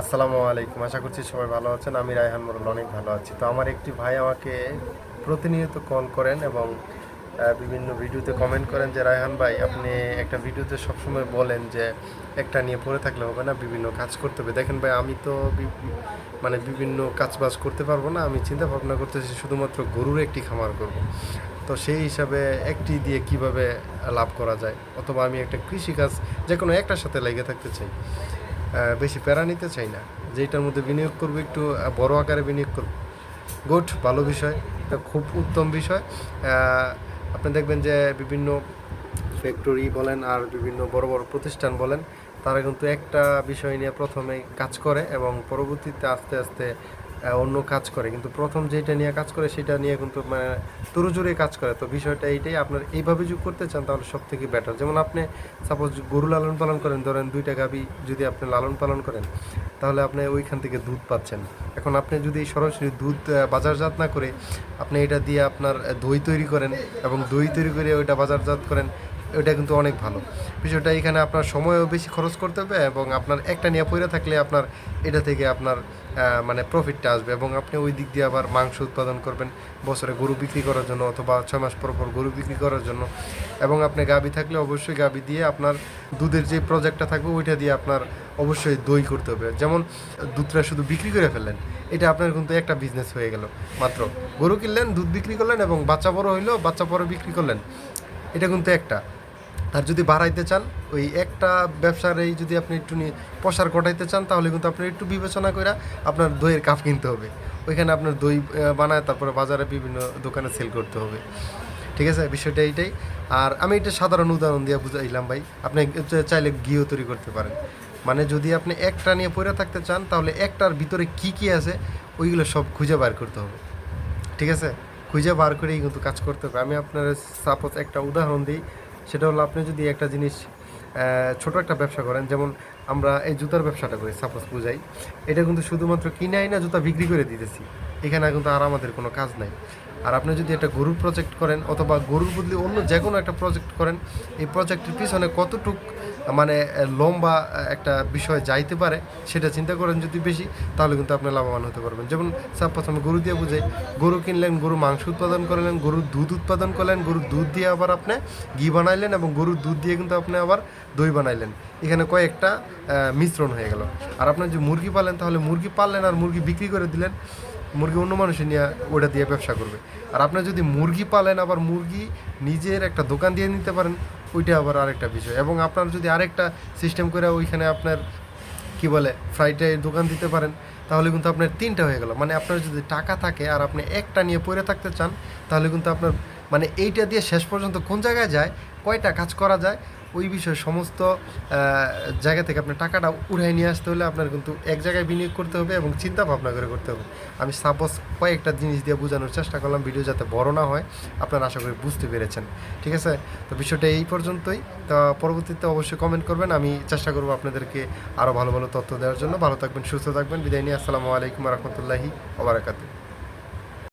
আসসালামু আলাইকুম। আশা করছি সবাই ভালো আছেন। আমি রায়হান মোরল, অনেক ভালো আছি। তো আমার একটি ভাই আমাকে প্রতিনিয়ত কল করেন এবং বিভিন্ন ভিডিওতে কমেন্ট করেন যে, রায়হান ভাই, আপনি একটা ভিডিওতে সবসময় বলেন যে, একটা নিয়ে পড়ে থাকলে হবে না, বিভিন্ন কাজ করতে হবে। দেখেন ভাই, আমি তো মানে বিভিন্ন কাজ বাজ করতে পারব না। আমি চিন্তা ভাবনা করতেছি শুধুমাত্র গরুর একটি খামার করব। তো সেই হিসাবে একটি দিয়ে কীভাবে লাভ করা যায়? অথবা আমি একটা কৃষিকাজ যে কোনো একটার সাথে লেগে থাকতে চাই। বেশি প্যারা নিতে চাই না। যেটার মধ্যে বিনিয়োগ করব, একটু বড় আকারে বিনিয়োগ করব। গুড ভালো বিষয়, এটা খুব উত্তম বিষয়। আপনি দেখবেন যে বিভিন্ন ফ্যাক্টরি বলেন আর বিভিন্ন বড় বড় প্রতিষ্ঠান বলেন, তারা কিন্তু একটা বিষয় নিয়ে প্রথমে কাজ করে এবং পরবর্তীতে আস্তে আস্তে অন্য কাজ করে। কিন্তু প্রথম যেটা নিয়ে কাজ করে, সেটা নিয়ে কিন্তু মানে তুরুজুরে কাজ করে। তো বিষয়টা এইটাই, আপনার এইভাবে যোগ করতে চান, তাহলে সব থেকে বেটার যেমন আপনি সাপোজ গরু লালন পালন করেন, ধরেন দুইটা গাবি যদি আপনি লালন পালন করেন, তাহলে আপনি ওইখান থেকে দুধ পাচ্ছেন। এখন আপনি যদি সরাসরি দুধ বাজারজাত না করে, আপনি এটা দিয়ে আপনার দই তৈরি করেন এবং দই তৈরি করে ওইটা বাজারজাত করেন ওইটা কিন্তু অনেক ভালো। বিষয়টা এখানে আপনার সময়ও বেশি খরচ করতে হবে এবং আপনার একটা নিয়ে পড়ে থাকলে আপনার এটা থেকে আপনার মানে প্রফিটটা আসবে এবং আপনি ওই দিক দিয়ে আবার মাংস উৎপাদন করবেন বছরে গরু বিক্রি করার জন্য অথবা ছয় মাস পর পর গরু বিক্রি করার জন্য। এবং আপনি গাবি থাকলে অবশ্যই গাবি দিয়ে আপনার দুধের যে প্রজেক্টটা থাকবে ওইটা দিয়ে আপনার অবশ্যই দই করতে হবে। যেমন দুধটা শুধু বিক্রি করে ফেললেন, এটা আপনার কিন্তু একটা বিজনেস হয়ে গেল। মাত্র গরু কিনলেন, দুধ বিক্রি করলেন এবং বাচ্চা বড় হইল, বাচ্চা পরে বিক্রি করলেন। এটা কিন্তু একটা। আর যদি বাড়াইতে চান, ওই একটা ব্যবসার এই যদি আপনি একটু নিয়ে প্রসার ঘটাইতে চান, তাহলে কিন্তু আপনার একটু বিবেচনা করে আপনার দইয়ের কাপ কিনতে হবে। ওইখানে আপনার দই বানায় তারপরে বাজারে বিভিন্ন দোকানে সেল করতে হবে। ঠিক আছে? বিষয়টা এইটাই। আর আমি এটা সাধারণ উদাহরণ দিয়ে বুঝাইলাম ভাই। আপনি চাইলে ঘিও তৈরি করতে পারেন। মানে যদি আপনি একটা নিয়ে পড়ে থাকতে চান, তাহলে একটার ভিতরে কি কি আছে, ওইগুলো সব খুঁজে বার করতে হবে। ঠিক আছে? খুঁজে বার করেই কিন্তু কাজ করতে হবে। আমি আপনার সাপোজ একটা উদাহরণ দিই, সেটা হলো আপনি যদি একটা জিনিস ছোট একটা ব্যবসা করেন, যেমন আমরা এই জুতার ব্যবসাটা করি সাপোজ বুঝাই। এটা কিন্তু শুধুমাত্র কিনে আই না জুতা বিক্রি করে দিতেছি। এখানে কিন্তু আর আমাদের কোনো কাজ নাই। আর আপনি যদি একটা গরুর প্রজেক্ট করেন, অথবা গরুর বদলে অন্য যে কোনো একটা প্রজেক্ট করেন, এই প্রজেক্টের পিছনে কতটুক মানে লম্বা একটা বিষয় যাইতে পারে, সেটা চিন্তা করেন যদি বেশি, তাহলে কিন্তু আপনি লাভবান হতে পারবেন। যেমন স্যার, প্রথমে গরু দিয়ে বুঝে গরু কিনলেন, গরু মাংস উৎপাদন করলেন, গরুর দুধ উৎপাদন করলেন, গরুর দুধ দিয়ে আবার আপনি ঘি বানাইলেন এবং গরুর দুধ দিয়ে কিন্তু আপনি আবার দই বানাইলেন। এখানে কয়েকটা মিশ্রণ হয়ে গেল। আর আপনার যদি মুরগি পালেন, তাহলে মুরগি পাললেন আর মুরগি বিক্রি করে দিলেন, মুরগি অন্য মানুষে নিয়ে ওটা দিয়ে ব্যবসা করবে। আর আপনি যদি মুরগি পালেন, আবার মুরগি নিজের একটা দোকান দিয়ে নিতে পারেন ওইটা আবার আরেকটা বিষয়। এবং আপনার যদি আরেকটা সিস্টেম করে ওইখানে আপনার, কি বলে ফ্রাইডের দোকান দিতে পারেন, তাহলে কিন্তু আপনার তিনটা হয়ে গেল। মানে আপনার যদি টাকা থাকে আর আপনি একটা নিয়ে পড়ে থাকতে চান, তাহলে কিন্তু আপনার মানে এইটা দিয়ে শেষ পর্যন্ত কোন জায়গায় যায়, কয়টা কাজ করা যায় ওই বিষয়ে সমস্ত জায়গা থেকে আপনার টাকাটা উড়াই নিয়ে আসতে হলে আপনার কিন্তু এক জায়গায় বিনিয়োগ করতে হবে এবং চিন্তা ভাবনা করে করতে হবে। আমি সাপোজ কয়েকটা জিনিস দিয়ে বোঝানোর চেষ্টা করলাম ভিডিও যাতে বড় না হয়, আপনারা আশা করি বুঝতে পেরেছেন। ঠিক আছে? তো বিষয়টা এই পর্যন্তই। তা পরবর্তীতে অবশ্যই কমেন্ট করবেন। আমি চেষ্টা করব আপনাদেরকে আরও ভালো ভালো তথ্য দেওয়ার জন্য। ভালো থাকবেন, সুস্থ থাকবেন। বিদায় নিয়ে আসসালামু আলাইকুম রহমতুল্লাহি ওবরাকাতু